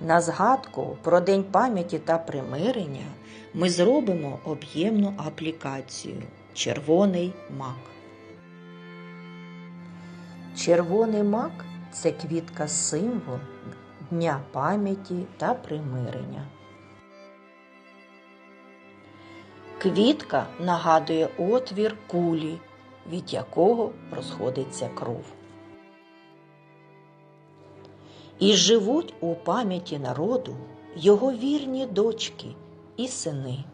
На згадку про День пам'яті та примирення ми зробимо об'ємну аплікацію Червоний мак. Червоний мак це квітка символ Дня пам'яті та примирення. Квітка нагадує отвір кулі, від якого розходиться кров. І живуть у пам'яті народу його вірні дочки і сини,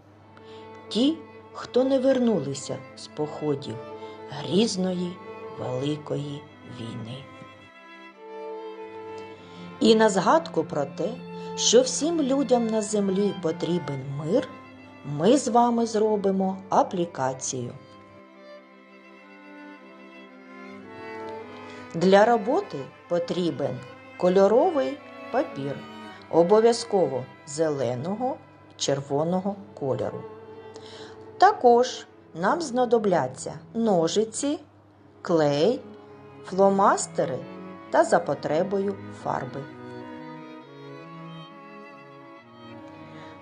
ті, хто не вернулися з походів грізної Великої війни. І на згадку про те, що всім людям на землі потрібен мир, ми з вами зробимо аплікацію. Для роботи потрібен кольоровий папір, обов'язково зеленого червоного кольору. Також нам знадобляться ножиці, клей, фломастери та за потребою фарби.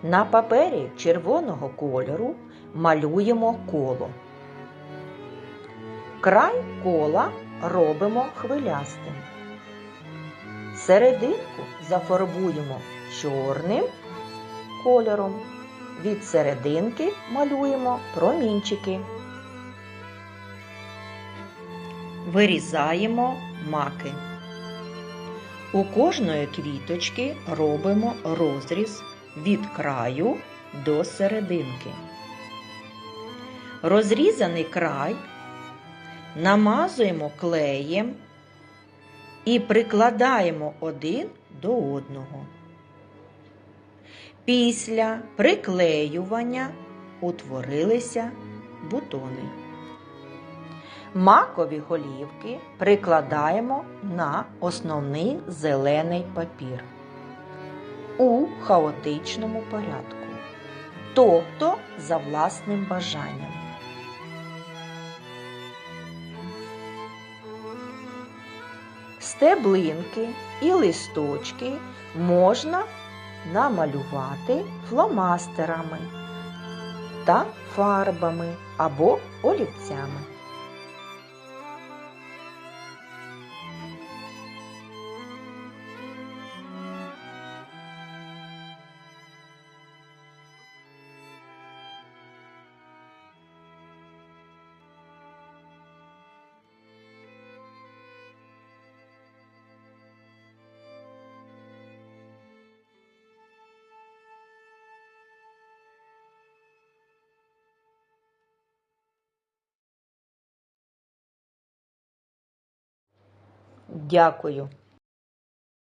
На папері червоного кольору малюємо коло. Край кола робимо хвилястим. Серединку зафарбуємо чорним кольором. Від серединки малюємо промінчики. Вирізаємо маки. У кожної квіточки робимо розріз від краю до серединки. Розрізаний край намазуємо клеєм і прикладаємо один до одного. Після приклеювання утворилися бутони. Макові голівки прикладаємо на основний зелений папір у хаотичному порядку, тобто за власним бажанням. Стеблинки і листочки можна намалювати фломастерами та фарбами або олівцями. Дякую.